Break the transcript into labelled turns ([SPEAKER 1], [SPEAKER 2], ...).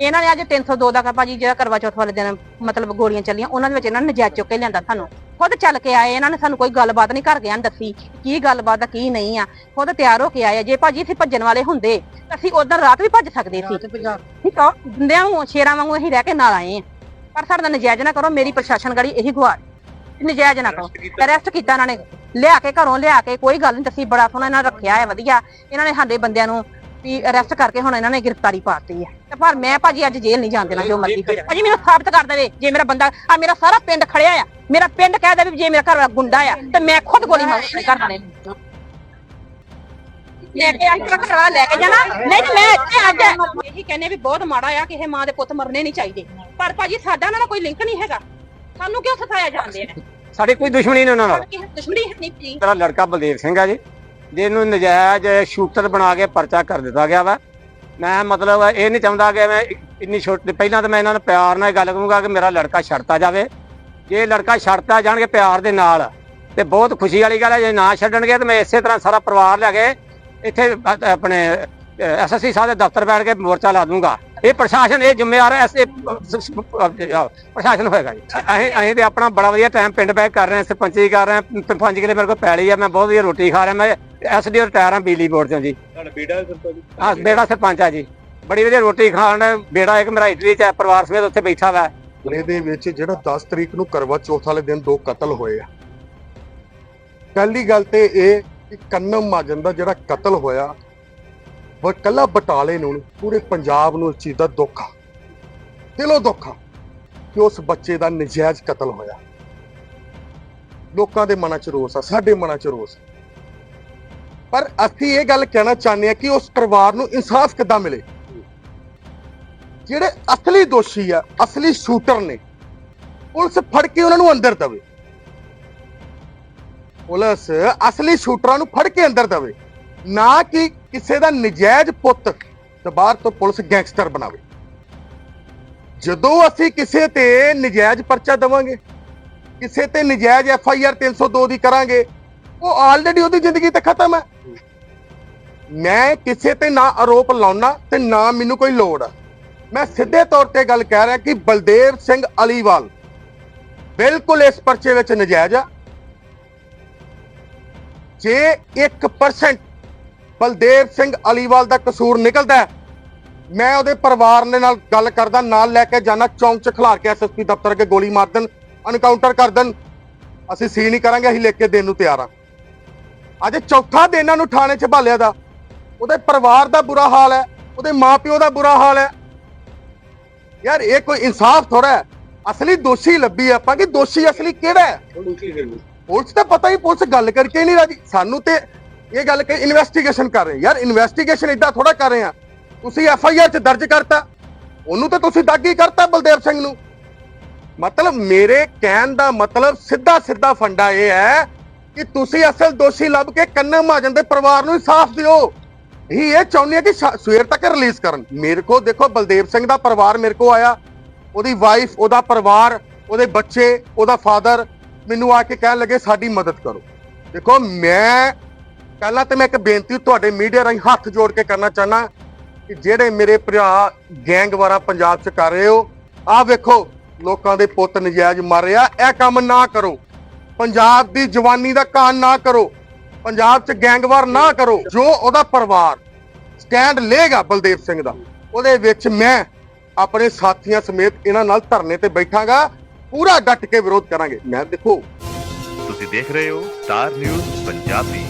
[SPEAKER 1] ਇਹਨਾਂ ਨੇ ਅੱਜ 302 ਦਾ ਭਾਜੀ ਜਿਹੜਾ ਕਰਵਾ ਚੌਥ ਵਾਲੇ ਦਿਨ ਮਤਲਬ ਗੋਲੀਆਂ ਚੱਲੀਆਂ ਉਹਨਾਂ ਦੇ ਵਿੱਚ ਇਹਨਾਂ ਨੇ ਨਜਾਇਜ਼ ਚੁੱਕ ਕੇ ਲਿਆਂਦਾ ਸਾਨੂੰ। ਖੁਦ ਚੱਲ ਕੇ ਆਏ ਇਹਨਾਂ ਨੇ ਸਾਨੂੰ ਕੋਈ ਗੱਲਬਾਤ ਨਹੀਂ ਕਰ ਗਿਆ ਦੱਸੀ ਕੀ ਗੱਲਬਾਤ ਆ ਕੀ ਨਹੀਂ ਆ। ਖੁਦ ਤਿਆਰ ਹੋ ਕੇ ਆਏ ਆ। ਜੇ ਭਾਜੀ ਇੱਥੇ ਭੱਜਣ ਵਾਲੇ ਹੁੰਦੇ ਤਾਂ ਅਸੀਂ ਉਧਰ ਰਾਤ ਵੀ ਭੱਜ ਸਕਦੇ ਸੀ। ਠੀਕ ਆ ਬੰਦਿਆਂ ਨੂੰ ਸ਼ੇਰਾਂ ਵਾਂਗੂ ਅਸੀਂ ਰਹਿ ਕੇ ਨਾਲ ਆਏ ਆ। ਪਰ ਸਾਡਾ ਨਜਾਇਜ਼ ਨਾ ਕਰੋ ਮੇਰੀ ਪ੍ਰਸ਼ਾਸਨ ਗੜੀ ਇਹੀ ਗੁਹਾਰ। ਨਜਾਇਜ਼ ਨਾ ਕਰੋ। ਅਰੈਸਟ ਕੀਤਾ ਇਹਨਾਂ ਨੇ। ਲਿਆ ਕੇ ਘਰੋਂ ਲਿਆ ਕੇ ਕੋਈ ਗੱਲ ਨਹੀਂ ਦੱਸੀ ਬੜਾ ਸੋਹਣਾ ਇਹਨਾਂ ਨੇ ਰੱਖਿਆ ਹੈ ਵਧੀਆ। ਇਹਨਾਂ ਨੇ ਸਾਡੇ ਬੰਦਿਆਂ ਨੂੰ ਵੀ ਅਰੈਸਟ ਕਰਕੇ ਹੁਣ ਇਹਨਾਂ ਨੇ ਗ੍ਰਿਫਤਾਰੀ ਪਾਤੀ ਹੈ। ਤੇ ਪਰ ਮੈਂ ਭਾਜੀ ਅੱਜ ਜੇਲ੍ਹ ਨਹੀਂ ਜਾਣ ਦੇਣਾ ਜੋ ਮਰਜ਼ੀ ਹੋ ਭਾਜੀ ਮੈਨੂੰ ਸਾਬਤ ਕਰ ਦੇਵੇ ਜੇ ਮੇਰਾ ਬੰਦਾ ਆ ਮੇਰਾ ਸਾਰਾ ਪਿੰਡ ਖੜਿਆ ਆ। ਮੇਰਾ ਪਿੰਡ ਕਹਿ ਦੇਵੇ ਵੀ ਜੇ ਮੇਰਾ ਘਰ ਵਾਲਾ ਗੁੰਡਾ ਆ ਤੇ ਮੈਂ ਖੁਦ ਗੋਲੀ ਮਾਰ ਆਪਣੇ ਘਰ ਵਾਲੇ ਨੂੰ ਲੈ ਕੇ ਆਈ ਘਰ ਵਾਲਾ ਲੈ ਕੇ ਜਾਣਾ। ਨਹੀਂ ਤੇ ਮੈਂ ਇੱਥੇ ਅੱਜ ਇਹੀ ਕਹਿੰਦੇ ਵੀ ਬਹੁਤ ਮਾੜਾ ਆ ਕਿ ਇਹ ਮਾਂ ਦੇ ਪੁੱਤ ਮਰਨੇ ਨਹੀਂ ਚਾਹੀਦੇ। ਪਰ ਭਾਜੀ ਸਾਡਾ ਨਾਲ ਕੋਈ ਲਿੰਕ ਨਹੀਂ ਹੈਗਾ। ਸਾਨੂੰ ਕਿਉਂ ਸਤਾਇਆ ਜਾਂਦੇ ਆ?
[SPEAKER 2] ਸਾਡੀ ਕੋਈ ਦੁਸ਼ਮਣੀ ਨਹੀਂ ਉਹਨਾਂ ਨਾਲ।
[SPEAKER 1] ਦੁਸ਼ਮਣੀ ਹੈ ਨਹੀਂ ਜੀ
[SPEAKER 2] ਮੇਰਾ ਲੜਕਾ ਬਲਦੇਵ ਸਿੰਘ ਆ ਜੀ। ਜਿਹਨੂੰ ਨਜਾਇਜ਼ ਸ਼ੂਟਰ ਬਣਾ ਕੇ ਪਰਚਾ ਕਰ ਦਿੱਤਾ ਗਿਆ ਵਾ, ਮੈਂ ਮਤਲਬ ਇਹ ਨਹੀਂ ਚਾਹੁੰਦਾ ਕਿ ਮੈਂ ਇੰਨੀ ਛੋਟੀ ਪਹਿਲਾਂ ਤਾਂ ਮੈਂ ਇਹਨਾਂ ਨੂੰ ਪਿਆਰ ਨਾਲ ਗੱਲ ਕਰੂੰਗਾ ਕਿ ਮੇਰਾ ਲੜਕਾ ਛੱਡਤਾ ਜਾਵੇ। ਜੇ ਲੜਕਾ ਛੱਡਤਾ ਜਾਣਗੇ ਪਿਆਰ ਦੇ ਨਾਲ, ਤੇ ਬਹੁਤ ਖੁਸ਼ੀ ਵਾਲੀ ਗੱਲ ਹੈ, ਜੇ ਨਾ ਛੱਡਣਗੇ ਤਾਂ ਮੈਂ ਇਸੇ ਤਰ੍ਹਾਂ ਸਾਰਾ ਪਰਿਵਾਰ ਲੈ ਕੇ ਇੱਥੇ ਅ- ਆਪਣੇ ਐਸਐਸਸੀ ਸਾਹਿਬ ਦੇ ਦਫ਼ਤਰ ਬੈਠ ਕੇ ਮੋਰਚਾ ਲਾ ਦੂੰਗਾ। ਇਹ ਪ੍ਰਸ਼ਾਸਨ ਇਹ ਜ਼ਿੰਮੇਵਾਰ ਹੈ ਐਸੇ ਪ੍ਰਸ਼ਾਸਨ ਹੋਏਗਾ ਜੀ। ਅਸੀਂ ਅਸੀਂ ਤੇ ਆਪਣਾ ਬੜਾ ਵਧੀਆ ਟਾਈਮ ਪਿੰਡ ਬੈਕ ਕਰ ਰਹੇ ਹਾਂ ਸਰਪੰਚੀ ਕਰ ਰਹੇ ਹਾਂ 5 ਕਿਲੇ ਮੇਰੇ ਕੋਲ ਪੈਲੀ ਆ ਮੈਂ ਬਹੁਤ ਵਧੀਆ ਰੋਟੀ ਖਾ ਰਿਹਾ ਮੈਂ ਐਸਡੀ ਰਿਟਾਇਰ ਹਾਂ ਬਿਜਲੀ ਬੋਰਡ ਤੋਂ ਜੀ।
[SPEAKER 3] ਤੁਹਾਡਾ ਬੇਟਾ ਸਰਪੰਚ?
[SPEAKER 2] ਹਾਂ ਬੇੜਾ ਸਰਪੰਚ ਆ ਜੀ। ਬੜੀ ਵਧੀਆ ਰੋਟੀ ਖਾਣ ਬੇੜਾ ਇੱਕ ਮੇਰਾ ਇਟਲੀ ਚ ਹੈ ਪਰਿਵਾਰ ਸਮੇਤ ਉੱਥੇ ਬੈਠਾ ਵਾ।
[SPEAKER 3] ਜ਼ਿਲ੍ਹੇ ਦੇ ਵਿੱਚ ਜਿਹੜਾ 10 ਤਰੀਕ ਨੂੰ ਕਰਵਾ ਚੌਥ ਵਾਲੇ ਦਿਨ ਦੋ ਕਤਲ ਹੋਏ ਆ। ਪਹਿਲੀ ਗੱਲ ਤੇ ਇਹ ਕਿ ਕੰਨਮ ਮਾਜਨ ਦਾ ਜਿਹੜਾ ਕਤਲ ਹੋਇਆ ਉਹ ਕੱਲਾ ਬਟਾਲੇ ਨੂੰ ਨੀ, ਪੂਰੇ ਪੰਜਾਬ ਨੂੰ ਇਸ ਚੀਜ਼ ਦਾ ਦੁੱਖ ਆ। ਦਿਲੋਂ ਦੁੱਖ ਆ ਕਿ ਉਸ ਬੱਚੇ ਦਾ ਨਜਾਇਜ਼ ਕਤਲ ਹੋਇਆ। ਲੋਕਾਂ ਦੇ ਮਨਾਂ 'ਚ ਰੋਸ ਆ ਸਾਡੇ ਮਨਾਂ 'ਚ ਰੋਸ ਆ। ਪਰ ਅਸੀਂ ਇਹ ਗੱਲ ਕਹਿਣਾ ਚਾਹੁੰਦੇ ਆ ਕਿ ਉਸ ਪਰਿਵਾਰ ਨੂੰ ਇਨਸਾਫ ਕਿੱਦਾਂ ਮਿਲੇ? ਜਿਹੜੇ ਅਸਲੀ ਦੋਸ਼ੀ ਆ ਅਸਲੀ ਸ਼ੂਟਰ ਨੇ ਪੁਲਿਸ ਫੜ ਕੇ ਉਹਨਾਂ ਨੂੰ ਅੰਦਰ ਦਵੇ। ਪੁਲਿਸ ਅਸਲੀ ਸ਼ੂਟਰਾਂ ਨੂੰ ਫੜ ਕੇ ਅੰਦਰ ਦਵੇ। ਨਾ ਕਿ ਕਿਸੇ ਦਾ ਨਜਾਇਜ਼ ਪੁੱਤ ਦਬਾਰ ਤੋਂ ਪੁਲਿਸ ਗੈਂਗਸਟਰ ਬਣਾਵੇ। ਜਦੋਂ ਅਸੀਂ ਕਿਸੇ ਤੇ ਨਜਾਇਜ਼ ਪਰਚਾ ਦਵਾਂਗੇ, ਕਿਸੇ ਤੇ ਨਜਾਇਜ਼ ਐਫ ਆਈ ਆਰ 302 ਦੀ ਕਰਾਂਗੇ, ਉਹ ਆਲਰੇਡੀ ਉਹਦੀ ਜ਼ਿੰਦਗੀ ਤੇ ਖਤਮ ਹੈ। ਮੈਂ ਕਿਸੇ ਤੇ ਨਾ ਆਰੋਪ ਲਾਉਣਾ ਤੇ ਨਾ ਮੈਨੂੰ ਕੋਈ ਲੋੜ ਆ। ਮੈਂ ਸਿੱਧੇ ਤੌਰ ਤੇ ਗੱਲ ਕਹਿ ਰਿਹਾ ਕਿ ਬਲਦੇਵ ਸਿੰਘ ਅਲੀਵਾਲ ਬਿਲਕੁਲ ਇਸ ਪਰਚੇ ਵਿੱਚ ਨਜਾਇਜ਼ ਆ। ਜੇ 1% ਬਲਦੇਵ ਸਿੰਘ ਅਲੀਵਾਲ ਦਾ ਕਸੂਰ ਨਿਕਲਦਾ ਮੈਂ ਉਹਦੇ ਪਰਿਵਾਰ ਦੇ ਨਾਲ ਗੱਲ ਕਰਦਾ ਨਾਲ ਲੈ ਕੇ ਜਾਣਾ ਚੌਂਕ 'ਚ ਖਿਲਾਰ ਕੇ ਐਸਐਸਪੀ ਦਫ਼ਤਰ ਅੱਗੇ ਗੋਲੀ ਮਾਰ ਦੇਣ ਅਨਕਾਊਂਟਰ ਕਰ ਦੇਣ। ਅਸੀਂ ਸੀ ਨਹੀਂ ਕਰਾਂਗੇ ਅਸੀਂ ਲਿਖ ਕੇ ਦੇਣ ਨੂੰ ਤਿਆਰ ਆ ਅੱਜ ਚੌਥਾ ਦਿਨ ਇਹਨਾਂ ਨੂੰ ਥਾਣੇ 'ਚ ਭਾਲਿਆ ਦਾ। ਉਹਦੇ ਪਰਿਵਾਰ ਦਾ ਬੁਰਾ ਹਾਲ ਹੈ ਉਹਦੇ ਮਾਪਿਓ ਦਾ ਬੁਰਾ ਹਾਲ ਹੈ। ਯਾਰ ਇਹ ਕੋਈ ਇਨਸਾਫ ਥੋੜਾ ਹੈ। ਅਸਲੀ ਦੋਸ਼ੀ ਲੱਭੀ ਆਪਾਂ ਕਿ ਦੋਸ਼ੀ ਅਸਲੀ ਕਿਹੜਾ ਹੈ? ਪੁਲਿਸ ਤਾਂ ਪਤਾ ਹੀ ਪੁਲਿਸ ਗੱਲ ਕਰਕੇ ਨਹੀਂ ਰਾਜੀ। ਸਾਨੂੰ ਤੇ ਇਹ ਗੱਲ ਕਿ ਇਨਵੈਸਟੀਗੇਸ਼ਨ ਕਰ ਰਹੇ। ਯਾਰ ਇਨਵੈਸਟੀਗੇਸ਼ਨ ਇਦਾਂ ਥੋੜਾ ਕਰ ਰਹੇ ਆ। ਤੁਸੀਂ ਐਫ ਆਈ ਆਰ ਚ ਦਰਜ ਕਰਤਾ। ਉਹਨੂੰ ਤਾਂ ਤੁਸੀਂ ਦਾਗੀ ਕਰਤਾ ਬਲਦੇਵ ਸਿੰਘ ਨੂੰ। ਮਤਲਬ ਮੇਰੇ ਕਹਿਣ ਦਾ ਮਤਲਬ ਸਿੱਧਾ ਸਿੱਧਾ ਫੰਡਾ ਇਹ ਹੈ ਕਿ ਤੁਸੀਂ ਅਸਲ ਦੋਸ਼ੀ ਲੱਭ ਕੇ ਕੰਨਮ ਮਹਾਜਨ ਦੇ ਪਰਿਵਾਰ ਨੂੰ ਇਨਸਾਫ ਦਿਓ। ਹੀ ਇਹ ਚਾਹੁੰਦੇ ਆ ਕਿ ਸ਼ਾ- ਸਵੇਰ ਤੱਕ ਰਿਲੀਜ਼ ਕਰਨ। ਮੇਰੇ ਕੋ ਦੇਖੋ ਬਲਦੇਵ ਸਿੰਘ ਦਾ ਪਰਿਵਾਰ ਮੇਰੇ ਕੋ ਆਇਆ। ਉਹਦੀ ਵਾਈਫ ਉਹਦਾ ਪਰਿਵਾਰ, ਉਹਦੇ ਬੱਚੇ, ਉਹਦਾ ਫਾਦਰ ਮੈਨੂੰ ਆ ਕੇ ਕਹਿਣ ਲੱਗੇ, ਸਾਡੀ ਮਦਦ ਕਰੋ। ਦੇਖੋ ਮੈਂ ਪਹਿਲਾਂ ਤੇ ਮੈਂ ਇੱਕ ਬੇਨਤੀ ਤੁਹਾਡੇ ਮੀਡੀਆ ਰਾਹੀਂ ਹੱਥ ਜੋੜ ਕੇ ਕਰਨਾ ਚਾਹਨਾ ਕਿ ਜਿਹੜੇ ਮੇਰੇ ਭਰਾ ਗੈਂਗਵਾਰਾ ਪੰਜਾਬ 'ਚ ਕਰ ਰਹੇ ਹੋ, ਆਹ ਵੇਖੋ, ਲੋਕਾਂ ਦੇ ਪੁੱਤ ਨਜਾਇਜ਼ ਮਰ ਰਿਹਾ, ਇਹ ਕੰਮ ਨਾ ਕਰੋ। ਪੰਜਾਬ ਦੀ ਜਵਾਨੀ ਦਾ ਕਾਨ ਨਾ ਕਰੋ, ਪੰਜਾਬ 'ਚ ਗੈਂਗਵਾਰ ਨਾ ਕਰੋ, ਜੋ ਉਹਦਾ ਪਰਿਵਾਰ, ਸਟੈਂਡ ਲਏਗਾ ਬਲਦੇਵ ਸਿੰਘ ਦਾ, ਉਹਦੇ ਵਿੱਚ ਮੈਂ ਆਪਣੇ ਸਾਥੀਆਂ ਸਮੇਤ ਇਹਨਾਂ ਨਾਲ ਧਰਨੇ ਤੇ ਬੈਠਾਂਗਾ, ਪੂਰਾ ਡਟ ਕੇ ਵਿਰੋਧ ਕਰਾਂਗੇ। ਮੈਂ ਦੇਖੋ।
[SPEAKER 4] ਤੁਸੀਂ ਦੇਖ ਰਹੇ ਹੋ ਸਟਾਰ ਨਿਊਜ਼ ਪੰਜਾਬੀ।